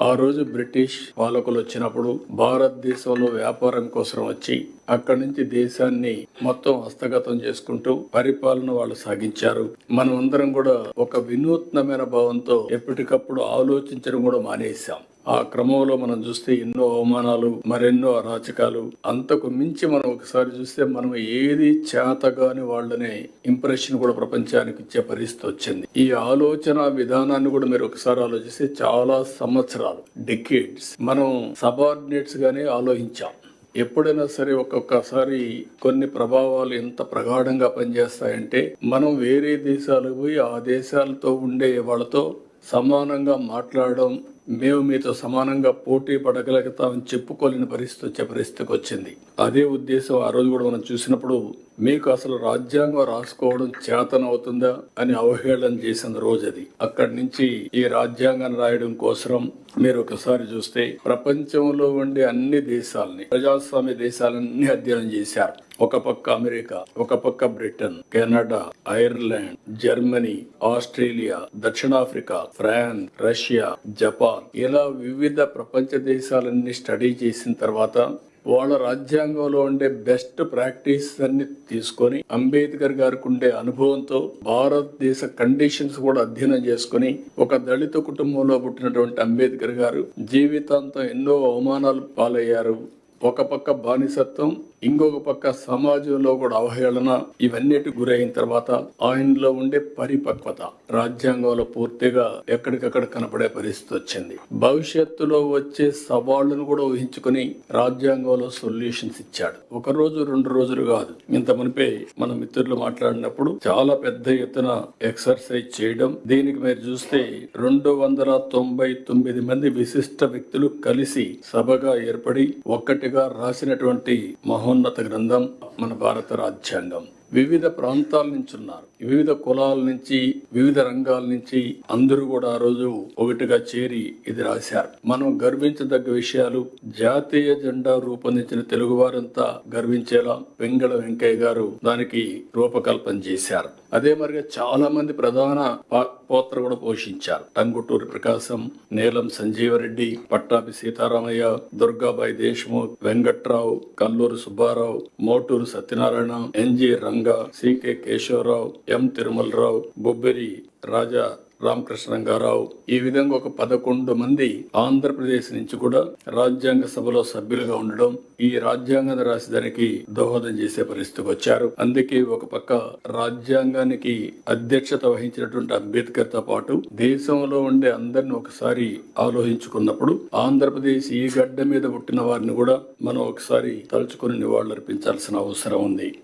ఆ రోజు బ్రిటిష్ పాలకులు వచ్చినప్పుడు భారతదేశంలో వ్యాపారం కోసం వచ్చి అక్కడి నుంచి దేశాన్ని మొత్తం హస్తగతం చేసుకుంటూ పరిపాలన వాళ్ళు సాగించారు. మనం అందరం కూడా ఒక వినూత్నమైన భావంతో ఎప్పటికప్పుడు ఆలోచించడం కూడా మానేశాం. ఆ క్రమంలో మనం చూస్తే ఎన్నో అవమానాలు మరెన్నో అరాచకాలు. అంతకు మించి మనం ఒకసారి చూస్తే మనం ఏది చేతగాని వాళ్ళనే ఇంప్రెషన్ కూడా ప్రపంచానికి ఇచ్చే పరిస్థితి వచ్చింది. ఈ ఆలోచన విధానాన్ని కూడా మీరు ఒకసారి ఆలోచిస్తే చాలా సంవత్సరాలు డెకేడ్స్ మనం సబార్డినేట్స్ గానే ఆలోచించాం. ఎప్పుడైనా సరే ఒక్కొక్కసారి కొన్ని ప్రభావాలు ఎంత ప్రగాఢంగా పనిచేస్తాయంటే మనం వేరే దేశాలకు పోయి ఆ దేశాలతో ఉండే వాళ్ళతో సమానంగా మాట్లాడడం మేము మీతో సమానంగా పోటీ పడగలుగుతామని చెప్పుకోలేని పరిస్థితి వచ్చే పరిస్థితికి వచ్చింది. అదే ఉద్దేశం ఆ రోజు కూడా మనం చూసినప్పుడు మీకు అసలు రాజ్యాంగం రాసుకోవడం చేతనవుతుందా అని అవహేళన చేసిన రోజు అది. అక్కడి నుంచి ఈ రాజ్యాంగాన్ని రాయడం కోసం మీరు ఒకసారి చూస్తే ప్రపంచంలో ఉండే అన్ని దేశాలని ప్రజాస్వామ్య దేశాలన్నీ అధ్యయనం చేశారు. ఒక పక్క అమెరికా ఒక పక్క Britain Canada Ireland Germany Australia దక్షిణాఫ్రికా ఫ్రాన్స్ రష్యా జపాన్ ఇలా వివిధ ప్రపంచ దేశాలన్నీ స్టడీ చేసిన తర్వాత వాళ్ళ రాజ్యాంగంలో ఉండే బెస్ట్ ప్రాక్టీస్ అన్ని తీసుకొని అంబేద్కర్ గారికి ఉండే అనుభవంతో భారతదేశ కండిషన్స్ కూడా అధ్యయనం చేసుకొని ఒక దళిత కుటుంబంలో పుట్టినటువంటి అంబేద్కర్ గారు జీవితాంతం ఎన్నో అవమానాలు పాలయ్యారు. ఒక పక్క బానిసత్వం ఇంకొక పక్క సమాజంలో కూడా అవహేళన ఇవన్నిటి గురైన తర్వాత ఆయనలో ఉండే పరిపక్వత రాజ్యాంగంలో పూర్తిగా ఎక్కడికక్కడ కనపడే పరిస్థితి వచ్చింది. భవిష్యత్తులో వచ్చే సవాళ్ళను కూడా ఊహించుకుని రాజ్యాంగంలో సొల్యూషన్స్ ఇచ్చాడు. ఒక రోజు రెండు రోజులు కాదు. ఇంత మునిపే మన మిత్రులు మాట్లాడినప్పుడు చాలా పెద్ద ఎత్తున ఎక్సర్సైజ్ చేయడం దీనికి మీరు చూస్తే రెండు వందల తొంభై తొమ్మిది మంది విశిష్ట వ్యక్తులు కలిసి సభగా ఏర్పడి ఒక్కటి గారు రాసినటువంటి మహోన్నత గ్రంథం మన భారత రాజ్యాంగం. వివిధ ప్రాంతాల నుంచి ఉన్నారు. వివిధ కులాల నుంచి వివిధ రంగాల నుంచి అందరూ కూడా ఆ రోజు ఒకటిగా చేరి ఇది రాశారు. మనం గర్వించదగ్గ విషయాలు జాతీయ జెండా రూపొందించిన తెలుగువారంతా గర్వించేలా వెంగళ వెంకయ్య గారు దానికి రూపకల్పన చేశారు. అదే మరిగా చాలా మంది ప్రధాన పా- పాత్ర కూడా పోషించారు. Tanguturi Prakasam Neelam Sanjiva Reddy Pattabhi Sitaramayya Durgabai Deshmukh Venkatrao Kalluru Subbarao Moturu Satyanarayana N G Ranga C K Kesavarao M Tirumalarao Bobbili Raja Ramakrishna Rangarao ఈ విధంగా ఒక పదకొండు మంది ఆంధ్రప్రదేశ్ నుంచి కూడా రాజ్యాంగ సభలో సభ్యులుగా ఉండడం ఈ రాజ్యాంగం రాసేదానికి దోహదం చేసే పరిస్థితికి వచ్చారు. అందుకే ఒక పక్క రాజ్యాంగానికి అధ్యక్షత వహించినటువంటి అంబేద్కర్తో పాటు దేశంలో ఉండే అందరిని ఒకసారి ఆలోచించుకున్నప్పుడు ఆంధ్రప్రదేశ్ ఈ గడ్డ మీద పుట్టిన వారిని కూడా మనం ఒకసారి తలుచుకుని నివాళులర్పించాల్సిన అవసరం ఉంది.